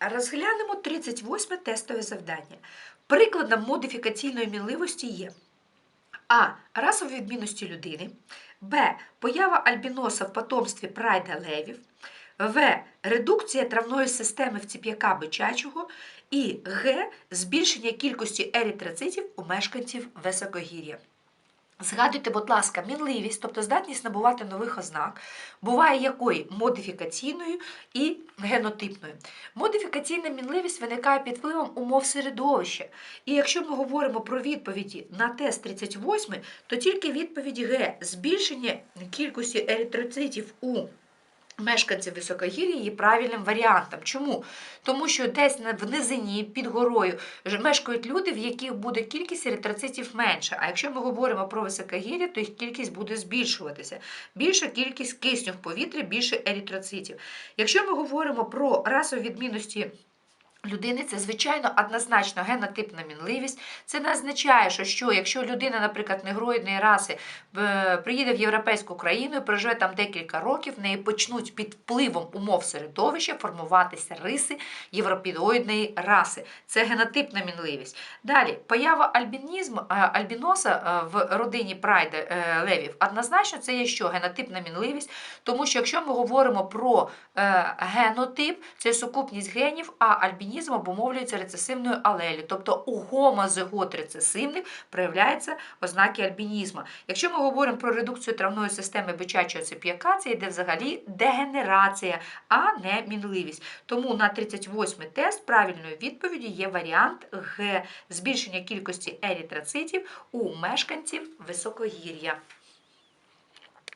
Розглянемо 38 тестове завдання. Прикладом модифікаційної мінливості є А. Расові відмінності людини, Б. Поява альбіноса в потомстві прайда левів, В. Редукція травної системи в ціп'яка бичачого і Г. Збільшення кількості еритроцитів у мешканців високогір'я. Згадуйте, будь ласка, мінливість, тобто здатність набувати нових ознак, буває якою модифікаційною і генотипною. Модифікаційна мінливість виникає під впливом умов середовища. І якщо ми говоримо про відповіді на тест 38, то тільки відповідь Г збільшення кількості еритроцитів у мешканців високогір'я є правильним варіантом. Чому? Тому що десь в низині під горою мешкають люди, в яких буде кількість еритроцитів менше. А якщо ми говоримо про високогір'я, то їх кількість буде збільшуватися. Більша кількість кисню в повітрі, більше еритроцитів. Якщо ми говоримо про расові відмінності. Людини це, звичайно, однозначно генотипна мінливість. Це не означає, що, що якщо людина, наприклад, негроїдної раси приїде в європейську країну і проживе там декілька років, в неї почнуть під впливом умов середовища формуватися риси європеоїдної раси. Це генотипна мінливість. Далі, поява альбінізму, е, альбіноса е, в родині прайда е, левів однозначно це є що? Генотипна мінливість, тому що якщо ми говоримо про генотип, це сукупність генів, а альбінізм обумовлюється рецесивною алелю. Тобто у гомозигот рецесивних проявляються ознаки альбінізму. Якщо ми говоримо про редукцію травної системи бичачого цеп'яка, це йде взагалі дегенерація, а не мінливість. Тому на 38-й тест правильною відповіддю є варіант Г збільшення кількості еритроцитів у мешканців високогір'я.